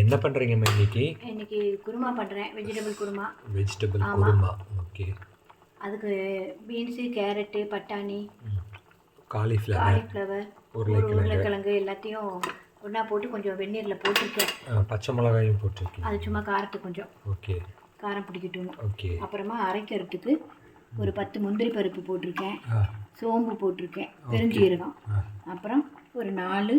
என்ன பண்ணுறீங்கம்மா இன்னைக்கு? இன்னைக்கு குருமா பண்ணுறேன் vegetable kurma. Vegetable. Kurma. Okay அதுக்கு பீன்ஸு கேரட்டு பட்டாணி காலிஃப்ளவர் காலிஃப்ளவர் உருளைக்கிழங்கு. எல்லாத்தையும் ஒன்றா போட்டு கொஞ்சம் வெந்நீரில் போட்டிருக்கேன். பச்சை மிளகாயும் போட்டிருக்கீங்க. அது சும்மா காரத்துக்கு கொஞ்சம். ஓகே காரம் பிடிக்கட்டும். ஓகே அப்புறமா அரைக்கிறதுக்கு ஒரு பத்து முந்திரி பருப்பு போட்டிருக்கேன். சோம்பு போட்டிருக்கேன். பெருஞ்சீரகம். அப்புறம் ஒரு நாலு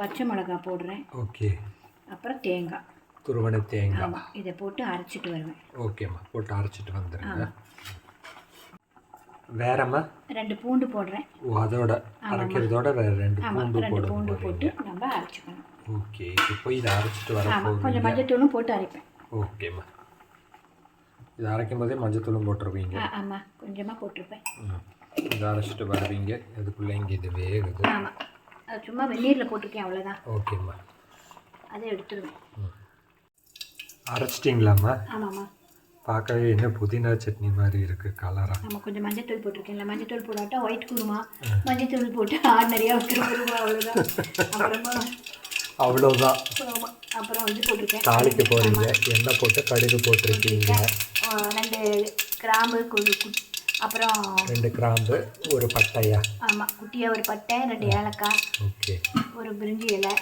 பச்சை மிளகாய் போடுறேன். ஓகே அப்புறம் தேங்காய். துருவன தேங்காய். ஆமாம் இதை போட்டு அரைச்சிட்டு வருவேன். ஓகேம்மா போட்டு அரைச்சிட்டு வந்துடுங்க வேறம்மா? ரெண்டு பூண்டு போடுறேன். ஓ அதோட அரைக்கிறதோட வேற ரெண்டு பூண்டு ரெண்டு பூண்டு போட்டு நம்ம அரைச்சிக்கணும். ஓகே இப்போ இதை அரைச்சிட்டு வர கொஞ்சம் மஞ்சத்தூளும் போட்டு அரைப்பேன். ஓகேம்மா இதை அரைக்கும் போதே மஞ்சத்தூளும் போட்டுருவீங்க. ஆமாம் கொஞ்சமாக போட்டிருப்பேன். இதை அரைச்சிட்டு வருவீங்க. அதுக்குள்ளே இங்கே இது வேகுது. ஆமாம் அது சும்மா வெந்நீரில் போட்டிருக்கேன் அவ்வளோதான் ஓகேம்மா அதை எடுத்துருவேன். ம் ஆமாம்மா. பார்க்கவே என்ன புதினா சட்னி மாதிரி இருக்குது கலராக ஆமாம் கொஞ்சம் மஞ்சத்தூள் போட்டிருக்கேன்ல மஞ்சத்தூள் போடாட்டா ஒயிட் குருமா மஞ்சத்தூள் போட்டு ஆர்டினரியாக வைக்கிற குருமா அவ்வளோதான் அப்புறமா அவ்வளோதான் அப்புறம் இது போட்டிருக்கேன். தாளிக்க போகிறீங்க எண்ணெய் போட்டு கடுகு போட்டிருக்கீங்க. ரெண்டு கிராம்பு அப்புறம் ரெண்டு கிராம்பு ஒரு பட்டையா? ஆமாம் குட்டியாக ஒரு பட்டை ரெண்டு ஏலக்காய் ஓகே. ஒரு பிரிஞ்சி இலை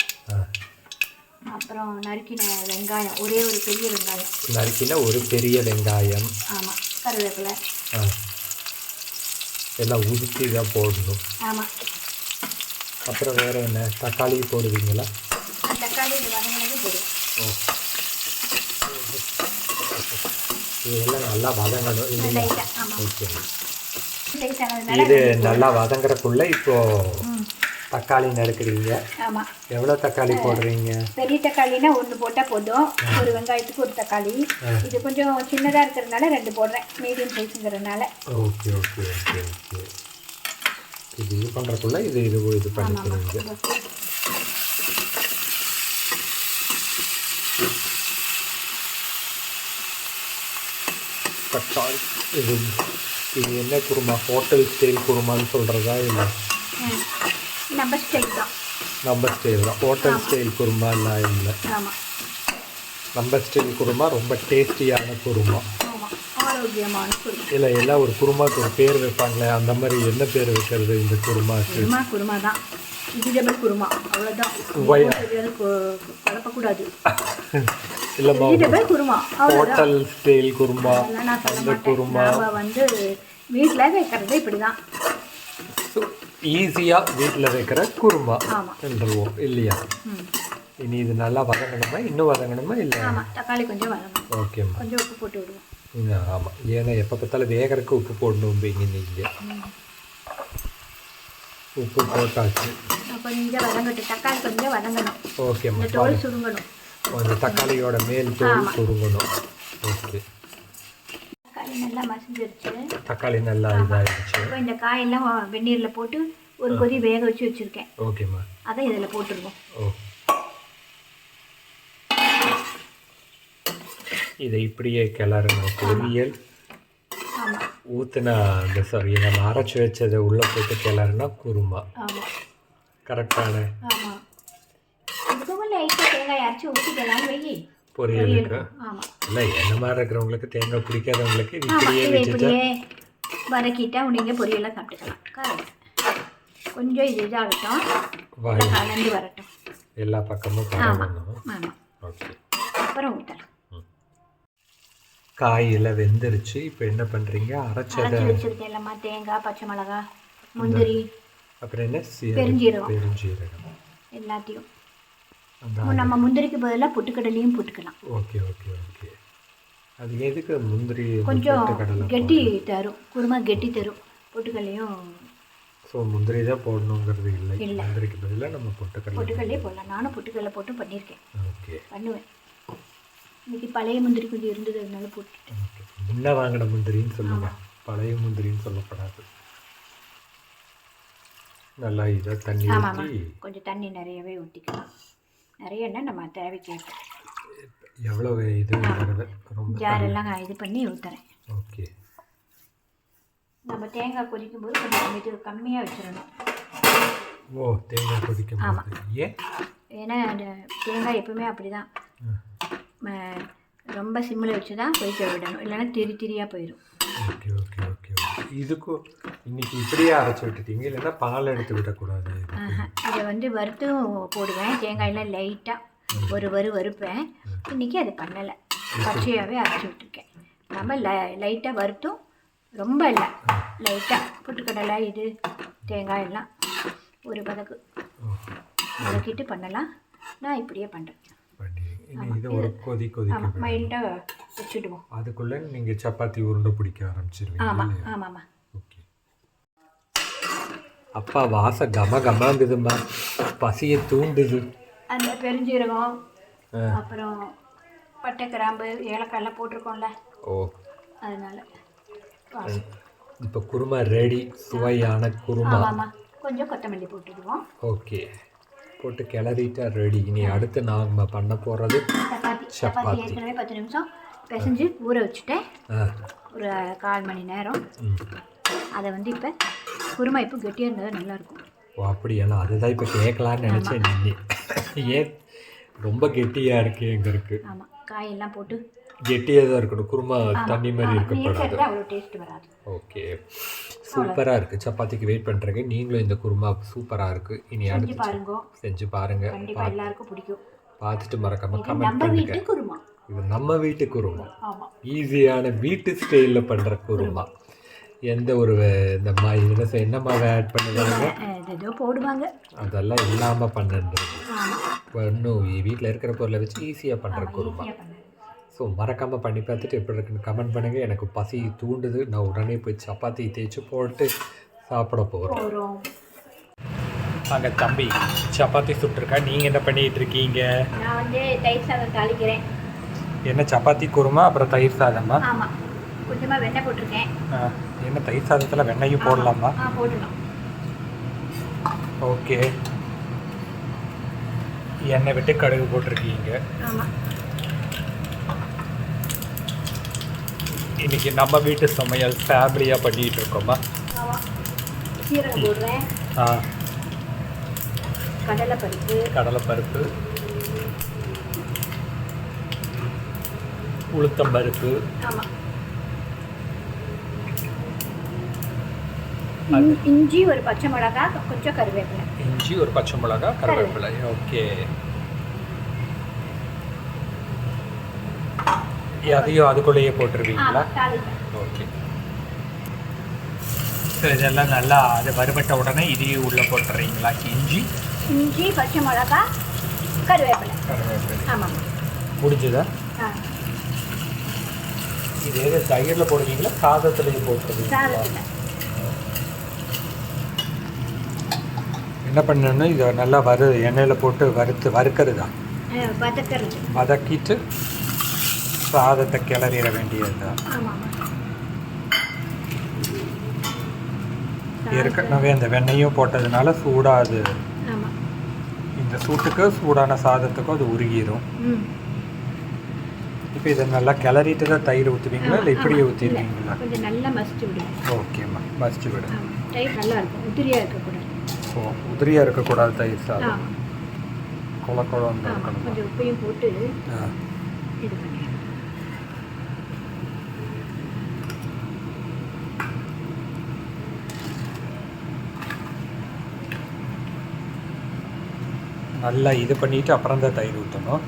அப்புறம் நறுக்கின வெங்காயம் ஒரே ஒரு பெரிய வெங்காயம். நறுக்கின ஒரு பெரிய வெங்காயம். ஆமாம் கருவேப்பிலை. ஆ. எல்லாம் உதுத்தி தான் போடணும். ஆமாம் அப்புறம் வேறு என்ன தக்காளி போடுவீங்களா? தக்காளி இது வதங்கினது போடுவோம் ஓ. இதெல்லாம் நல்லா வதங்கணும் ஆமாம் ஓகே. இது நல்லா வதங்குறதுக்குள்ள இப்போ ம். தக்காளி நறுக்குறீங்க. ஆமாம் எவ்வளோ தக்காளி போடுறீங்க? பெரிய தக்காளினா ஒன்று போட்டால் போதும். ஒரு வெங்காயத்துக்கு ஒரு தக்காளி. இது கொஞ்சம் சின்னதாக இருக்கிறதுனால ரெண்டு போடுறேன். Medium சைஸுங்கிறதுனால. Okay okay okay okay. இது இது பண்ணுறக்குள்ள இது இது இது பண்ணிக்கிறீங்க. தக்காளி. இது இது என்ன குருமா? ஹோட்டல் ஸ்டைல் குருமான்னு சொல்கிறதா இல்லை. நம்ம ஸ்டைல் தான். நம்ம ஸ்டைல் தான். ஹோட்டல் ஸ்டைல் குருமாலாம் இல்லை ஆமாம் நம்ம ஸ்டைல் குருமா ரொம்ப டேஸ்டியான குருமா. ஆரோக்கியமான குருமா. இல்லை எல்லாம் ஒரு குருமாக்கு ஒரு பேர் வைப்பாங்களே அந்த மாதிரி என்ன பேர் வைக்கிறது இந்த குருமாக்கு? குருமா குருமா தான். வெஜிடபிள் குருமா. அவ்வளோதான் குழப்பக்கூடாது. இல்லைம்மா vegetable kurma. Hotel style kurma அந்த குருமா. வந்து வீட்டில் வைக்கிறது இப்படி தான் ஈஸியாக வீட்டில் வைக்கிற குருமா என்றுவோம் இல்லையா? இனி இது நல்லா வதங்கணுமா இன்னும் வதங்கணுமா இல்லை தக்காளி கொஞ்சம் ஓகேம்மா கொஞ்சம் உப்பு போட்டு விடுவோம். ஆமாம் ஏன்னா எப்போ பார்த்தாலும் வேகறதுக்கு உப்பு போடணும்பீங்க நீங்கள் உப்பு போட்டாச்சு. கொஞ்சம் வதங்கட்டும். தக்காளி கொஞ்சம் வதங்கணும். ஓகேம்மா இந்த தோல் சுருங்கணும். அந்த தக்காளியோட மேல் தோல். சுருங்கணும். ஓகே. தக்காளி நல்லா மசிஞ்சிருச்சு. தக்காளி நல்லா இதாகிடுச்சு இப்போ இந்த காயெல்லாம் வெந்நீரில் போட்டு ஒரு கொதி வேக வச்சு வச்சுருக்கேன். ஓகேம்மா அதை இதில் போட்டுருவோம். ஓ. இதை இப்படியே கிளறணும். பொரியல் ஊற்றின அந்த சாரி நம்ம அரைச்சி வச்சதை உள்ளே போட்டு கிளறுனா குருமா. கரெக்டான. லைட்டாக தேங்காய் அரைச்சி ஊற்றிக்கலாம்னு வை பொரியலுக்கு இல்லை என்ன மாதிரி இருக்கிறவங்களுக்கு தேங்காய் பிடிக்காதவங்களுக்கு இப்படியே வச்சுட்டா வதக்கிட்டா நீங்கள் பொரியலாக சாப்பிட்டுக்கலாம். கரெக்ட். கொஞ்சம் இது இதாகட்டும். கலந்து வரட்டும். எல்லா பக்கமும் ஓகே. அப்புறம் ஊற்றலாம் காயில் வெந்துருச்சு. இப்போ என்ன பண்ணுறீங்க அரைச்சதை அரைச்சி வச்சுருக்கேன். இல்லைம்மா தேங்காய் பச்சை மிளகாய் முந்திரி அப்புறம் என்ன? சீரகம் பெருஞ்சீரகம். பெருஞ்சீரகம். எல்லாத்தையும். நம்ம முந்திரிக்கு பதிலாக பொட்டுக்கடலையும் போட்டுக்கலாம். Okay okay okay. அது எதுக்கு முந்திரி கொஞ்சம் கெட்டி தரும். குருமா கெட்டி தரும். பொட்டுக்கல்லையும் ஸோ முந்திரி தான் போடணுங்கிறது இல்லை. முந்திரிக்கு பதிலாக நம்ம பொட்டுக்கடலை பொட்டுக்கல்லையே போடலாம். நானும் பொட்டுக்கடலை போட்டு பண்ணியிருக்கேன். ஓகே. பண்ணுவேன். இன்னைக்கு பழைய முந்திரி கொஞ்சம் இருந்தது அதனால போட்டுட்டேன். ஓகே. முன்ன வாங்கின முந்திரின்னு சொல்லுங்க. பழைய முந்திரின்னு சொல்லப்படாது. நல்லா இதாக தண்ணி கொஞ்சம் தண்ணி நிறையவே ஊற்றிக்கலாம் நிறையன்னா நம்ம தேவைக்கு ஏற்ப. எவ்வளோ இது ஜாரெல்லாம் இது பண்ணி ஊற்றுறேன் ஓகே. நம்ம தேங்காய் கொதிக்கும் போது கொஞ்சம் இது கம்மியாக வச்சிடணும். ஓ தேங்காய் கொதிக்கும் போது ஏன்? ஏன்னா அந்த தேங்காய் எப்பவுமே அப்படி தான் ரொம்ப சிம்மில் வச்சு தான் கொதிக்க விடணும். இல்லைன்னா திரி திரியாக போயிடும். ஓகே ஓகே ஓகே இதுக்கும் இன்னைக்கு இப்படியே அரைச்சி விட்டுட்டீங்க. இல்லைன்னா பால் எடுத்து விடக்கூடாது வந்து வறுத்தும் போடுவேன். தேங்காயெல்லாம் லைட்டாக ஒரு வறு வறுப்பேன். இன்றைக்கி அதை பண்ணலை. பச்சையாகவே அரைச்சி விட்டுருக்கேன். நம்ம ல லைட்டாக வறுத்தும் ரொம்ப இல்லை. லைட்டாக பொட்டுக்கடலை இது தேங்காய் எல்லாம் ஒரு பதக்கு வதக்கிட்டு பண்ணலாம். நான் இப்படியே பண்ணுறேன் ஆமாம். மைல்டாக வச்சுடுவோம். அதுக்குள்ள நீங்க சப்பாத்தி உருண்டை பிடிக்க ஆரம்பிச்சிருவீங்க ஆமாம்? ஆமாம்மா ஓகே அப்பா வாசம் கம கமாங்குதும்மா. பசியை தூண்டுது. அந்த பெருஞ்சீரகம். அப்புறம் பட்டை கிராம்பு ஏலக்காயெல்லாம் போட்டிருக்கோம்ல. ஓ. அதனால. இப்போ குருமா ரெடி சுவையான குருமா. கொஞ்சம் கொத்தமல்லி போட்டுடுவோம் ஓகே. போட்டு கிளறிட்டா ரெடி இனி அடுத்து நாம பண்ண போறது சப்பாத்தி. ஏற்கனவே பத்து நிமிஷம் பிசைஞ்சு ஊற வச்சுட்டேன். ஒரு கால் மணி நேரம். அதை வந்து இப்போ குருமா இப்போ கெட்டியாக இருந்தால் நல்லாயிருக்கும். ஓ அப்படியா? அதுதான் இப்போ கேட்கலான்னு நினச்சேன் நீ ஏன்? ரொம்ப கெட்டியாக இருக்கு எங்க இருக்கு. ஆமாம் காயெல்லாம் போட்டு. கெட்டியாக தான் இருக்கணும். குருமா தண்ணி மாதிரி இருக்கப்படாது நீர் அவ்வளோ டேஸ்ட் வராது. ஓகே. சூப்பராக இருக்குது சப்பாத்திக்கு வெயிட் பண்ணுறேங்க நீங்களும் இந்த குருமா சூப்பராக இருக்குது இனி அடுத்து பாருங்க. செஞ்சு பாருங்க. கண்டிப்பாக எல்லாருக்கும் பிடிக்கும். பார்த்துட்டு மறக்காம கமெண்ட் பண்ணுங்க. இது நம்ம வீட்டு குருமா. ஈஸியான வீட்டு ஸ்டைலில் பண்ணுற குருமா. எந்த ஒரு இந்த மா இதில் என்ன மாவை ஆட் பண்ணுவாங்க ஏதோ போடுவாங்க. அதெல்லாம் இல்லாமல் பண்ணுறது இன்னும் வீட்டில் இருக்கிற பொருளை வச்சு ஈஸியாக பண்ணுற குருமா ஸோ மறக்காமல் பண்ணி பார்த்துட்டு எப்படி இருக்குன்னு கமெண்ட் பண்ணுங்கள் எனக்கு பசி தூண்டுது. நான் உடனே போய் சப்பாத்தி தேய்ச்சி போட்டு சாப்பிட போகிறோம் போகிறோம் அங்கே தம்பி சப்பாத்தி சுட்டுருக்கா? நீங்கள் என்ன பண்ணிகிட்டு இருக்கீங்க? நான் வந்து தயிர் சாதம் தாளிக்கிறேன். என்ன சப்பாத்தி குருமா அப்புறம் தயிர் சாதமா? ஆமாம் கொஞ்சமாக வெண்ணெய் போட்டிருக்கேன். என்ன தயிர் சாதத்தில் வெண்ணையும் போடலாமா? ஆ போட்டுடலாம். ஓகே. எண்ணெய் விட்டு கடுகு போட்டிருக்கீங்க. ஆமாம் இன்னைக்கு நம்ம வீட்டு சமையல் ஃபேமிலியாக பண்ணிகிட்டு இருக்கோமா? சீரகம் போடுறேன். ஆ. கடலைப்பருப்பு. கடலைப்பருப்பு. உளுத்தம்பருப்பு. ஆமாம் இஞ்சி ஒரு பச்சை மிளகா கொஞ்சம் கருவேப்பிலை. இஞ்சி ஒரு பச்சை மிளகா கருவேப்பிலை. ஓகே. அதையும் அதுக்குள்ளேயே போட்டுருவீங்களா? ஓகே. ஸோ இதெல்லாம் நல்லா அது வறுபட்ட உடனே இதையும் உள்ளே போட்டுறீங்களா? இஞ்சி? இஞ்சி பச்சை மிளகா கருவேப்பிலை. கருவேப்பிலை. ஆமாம். முடிஞ்சதா? இது எது தயிரில் போடுவீங்களா? சாதத்துலேயும் போட்டுருவீங்களா சாதத்தில் என்ன பண்ணணும்னா இதை நல்லா வறு எண்ணெயில் போட்டு வறுத்து வறுக்கிறதா வதக்கிறது. வதக்கிட்டு சாதத்தை கிளறிட வேண்டியதுதான். ஆமாம் ஏற்கனவே அந்த வெண்ணெயும் போட்டதுனால சூடாக அது இந்த சூட்டுக்கு சூடான சாதத்துக்கும் அது உருகிரும். ம். இப்போ இதை நல்லா கிளறிட்டு தான் தயிர் ஊற்றுவீங்களா இல்லை இப்படியே. ஊற்றிடுவீங்களா கொஞ்சம் நல்லா மசிச்சு விடுங்க. ஓகேம்மா. மசிச்சு விடு. ஆமாம் தயிர் நல்லா இருக்கும். உதிரியாக இருக்கக்கூடாது. ஓ உதிரியாக இருக்கக்கூடாது தயிர் சாதம். குள இருக்கணும். கொஞ்சம் உப்பையும் போட்டு இது நல்லா இது பண்ணிட்டு அப்புறம் தான் தயிர் ஊற்றணும்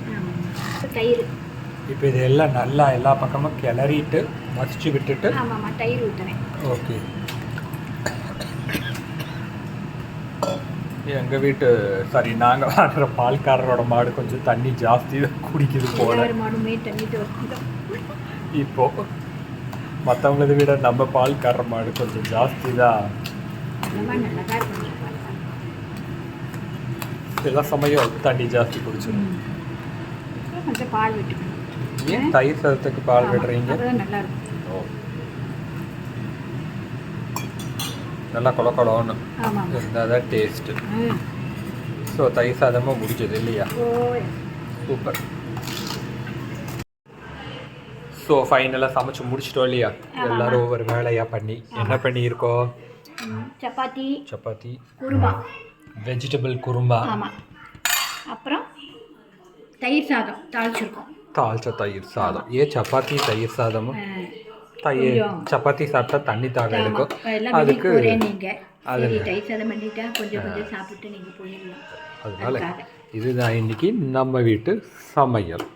இப்போ தயிர். இப்போ இது எல்லாம் நல்லா எல்லா பக்கமும் கிளறிட்டு மசிச்சு விட்டுட்டு ஆமாம்மா தயிர் ஊற்றுறேன் ஓகே. எங்கள் வீட்டு சாரி நாங்கள் வாங்குற பால்காரரோட மாடு கொஞ்சம் தண்ணி ஜாஸ்தி தான் குடிக்குது போல. இப்போ மற்றவங்களதை விட நம்ம பால்கார மாடு கொஞ்சம் ஜாஸ்தி தான். சில சமயம் தண்ணி ஜாஸ்தி குடிச்சிடும் ஏன் தயிர் சாதத்துக்கு பால் விடுறீங்க நல்லா இருக்கும் ஓ. நல்லா கொல கொலன்னு இருந்தால் தான் டேஸ்ட்டு ஸோ தயிர் சாதமும் முடிஞ்சது இல்லையா? சூப்பர் ஸோ ஃபைனலாக சமைச்சு முடிச்சிட்டோம் இல்லையா? எல்லாரும் ஒவ்வொரு வேலையாக பண்ணி. என்ன பண்ணியிருக்கோம் சப்பாத்தி. சப்பாத்தி. குருமா. வெஜிடபிள் குருமா. அப்புறம் தயிர் சாதம் தாளிச்சிருக்கோம். தாளிச்ச தயிர் சாதம். ஏன் சப்பாத்தி தயிர் சாதமும்? தயிர். சப்பாத்தி சாப்பிட்டா தண்ணி தாக ஆமா, இருக்கும். அதுக்கு அது- அதனால. இதுதான் இன்னைக்கு நம்ம வீட்டு சமையல்.